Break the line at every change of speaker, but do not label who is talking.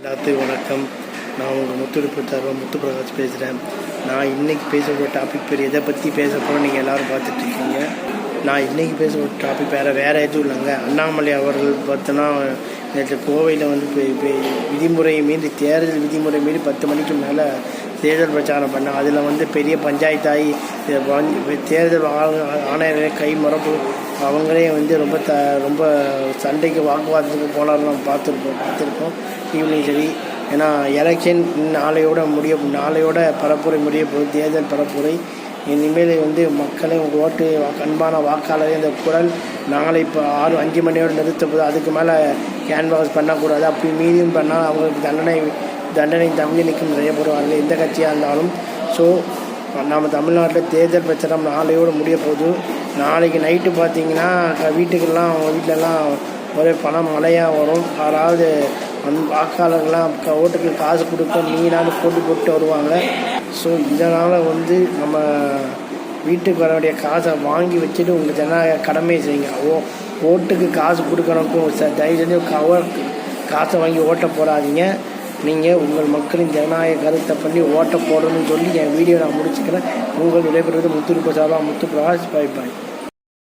எல்லாத்துக்கும் வணக்கம். நான் உங்கள் முத்துடுப்பு தருவம் முத்து பிரகாஷ் பேசுகிறேன் நான் இன்றைக்கி பேச போகிற டாபிக் பேர் எதை பற்றி பேச போகிறோம் நீங்கள் எல்லோரும் பார்த்துட்ருக்கீங்க நான் இன்னைக்கு பேச போகிற டாபிக் வேறு வேறு எதுவும் இல்லைங்க. அண்ணாமலை அவர்கள் பார்த்தோன்னா நேற்று கோவையில் வந்து இப்போ விதிமுறையை மீறி தேர்தல் விதிமுறை மீறி பத்து மணிக்கு மேலே தேர்தல் பிரச்சாரம் பண்ணேன் அதில் வந்து பெரிய பஞ்சாயத்தாகி தேர்தல் ஆணையர்களே கை மரப்பு அவங்களே வந்து ரொம்ப த ரொம்ப சண்டைக்கு வாக்குவாதத்துக்கு போனாலும் நம்ம பார்த்துருப்போம் பார்த்துருப்போம். ஈவினிங் சரி ஏன்னா எலெக்ஷன் நாளையோட முடிய நாளையோட பரப்புரை முடிய போகுது தேர்தல் பரப்புரை இனிமேல் வந்து மக்களை உங்கள் ஓட்டு அன்பான வாக்காளர் இந்த குரல் நாளை இப்போ ஆறு அஞ்சு மணியோடு போது அதுக்கு மேலே கேன்வாஸ் பண்ணக்கூடாது அப்படி மீறியும் பண்ணால் அவங்களுக்கு தண்டனை தண்டனை தங்கி நிற்கும் நிறைய போடுவார்கள் எந்த கட்சியாக இருந்தாலும் ஸோ நம்ம தமிழ்நாட்டில் தேர்தல் பிரச்சாரம் நாளையோடு முடிய போகுது. நாளைக்கு நைட்டு பார்த்தீங்கன்னா க- வீட்டுக்கெல்லாம் வீட்டிலலாம் ஒரே பணம் மழையாக வரும். யாராவது அந் வாக்காளர்கள்லாம் ஓட்டுக்கு காசு கொடுக்க மீனான்னு போட்டு போட்டு வருவாங்க. ஸோ இதனால் வந்து நம்ம வீட்டுக்கு வர வேண்டிய காசை வாங்கி வச்சுட்டு உங்களுக்கு ஜனநாயக கடமையை செய்யுங்க. ஓ ஓட்டுக்கு காசு கொடுக்கறதுக்கும் ச தயவு செஞ்சு கவர் காசை வாங்கி ஓட்ட போடாதீங்க நீங்கள் உங்கள் மக்களின் ஜனநாயக கருத்தை பண்ணி ஓட்ட போடணும்னு சொல்லி என் வீடியோ நான் முடிச்சுக்கிறேன். உங்கள் விடைபெறுவது முத்து பிரசாதா முத்து பிரகாஷ் பாய் பாய்.